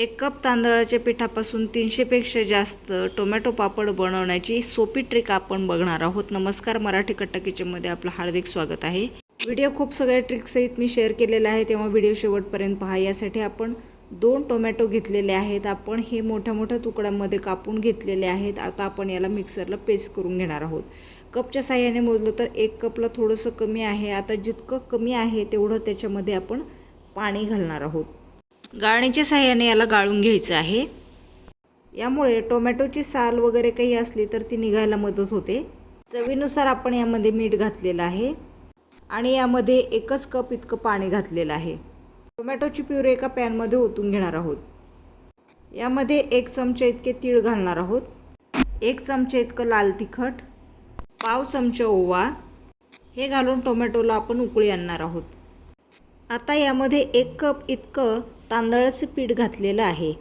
एक कप तांदळाच्या पिठापासून तीनशेपेक्षा जास्त टोमॅटो पापड बनवण्याची सोपी ट्रिक आपण बघणार आहोत. नमस्कार मराठी कट्टा किचनमध्ये आपलं हार्दिक स्वागत आहे. व्हिडिओ खूप सगळ्या ट्रिकसहित मी शेअर केलेला आहे तेव्हा व्हिडिओ शेवटपर्यंत पहा. यासाठी आपण दोन टोमॅटो घेतलेले आहेत. आपण हे मोठ्या मोठ्या तुकड्यांमध्ये कापून घेतलेले आहेत. आता आपण याला मिक्सरला पेस्ट करून घेणार आहोत. कपच्या साह्याने मोजलं तर एक कपला थोडंसं कमी आहे. आता जितकं कमी आहे तेवढं त्याच्यामध्ये आपण पाणी घालणार आहोत. गाळणीच्या साह्याने याला गाळून घ्यायचं आहे. यामुळे टोमॅटोची साल वगैरे काही असली तर ती निघायला मदत होते. चवीनुसार आपण यामध्ये मीठ घातलेलं आहे. आणि यामध्ये एकच कप इतकं पाणी घातलेलं आहे. टोमॅटोची प्युरे एका पॅनमध्ये ओतून घेणार आहोत. यामध्ये एक चमचे इतके तीळ घालणार आहोत. एक चमचे इतकं लाल तिखट. पाव चमचा ओवा. हे घालून टोमॅटोला आपण उकळी आणणार आहोत. आता यामध्ये एक कप इतकं तांदळाचं पीठ घातलेलं आहे.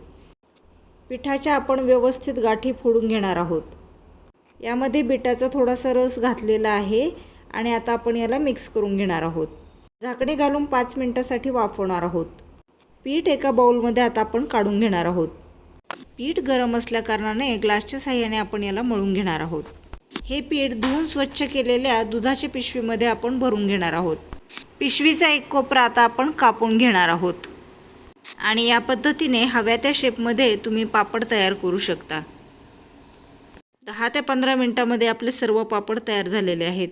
पिठाच्या आपण व्यवस्थित गाठी फोडून घेणार आहोत. यामध्ये बिटाचा थोडासा रस घातलेला आहे आणि आता आपण याला मिक्स करून घेणार आहोत. झाकणे घालून पाच मिनटासाठी वाफवणार आहोत. पीठ एका बाऊलमध्ये आता आपण काढून घेणार आहोत. पीठ गरम असल्याकारणाने ग्लासच्या साह्याने आपण याला मळून घेणार आहोत. हे पीठ धुवून स्वच्छ केलेल्या दुधाच्या पिशवीमध्ये आपण भरून घेणार आहोत. पिशवीचा एक कोपरा आता आपण कापून घेणार आहोत. आणि या पद्धतीने हव्या त्या शेपमध्ये तुम्ही पापड तयार करू शकता. दहा ते पंधरा मिनटामध्ये आपले सर्व पापड तयार झालेले आहेत.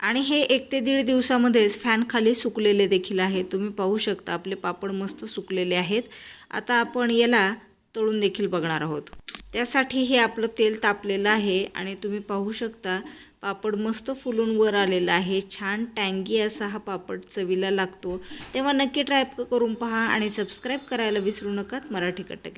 आणि हे एक ते दीड दिवसामध्येच फॅनखाली सुकलेले देखील आहे. तुम्ही पाहू शकता आपले पापड मस्त सुकलेले आहेत. आता आपण याला तळून देखील बघणार आहोत. त्यासाठी हे आपलं तेल तापलेलं आहे. आणि तुम्ही पाहू शकता पापड मस्त फुलून वर आलेला आहे. छान टँगी असा हा पापड चवीला लागतो. तेव्हा नक्की ट्राय करून पहा आणि सबस्क्राईब करायला विसरू नका. मराठी कट्टकी.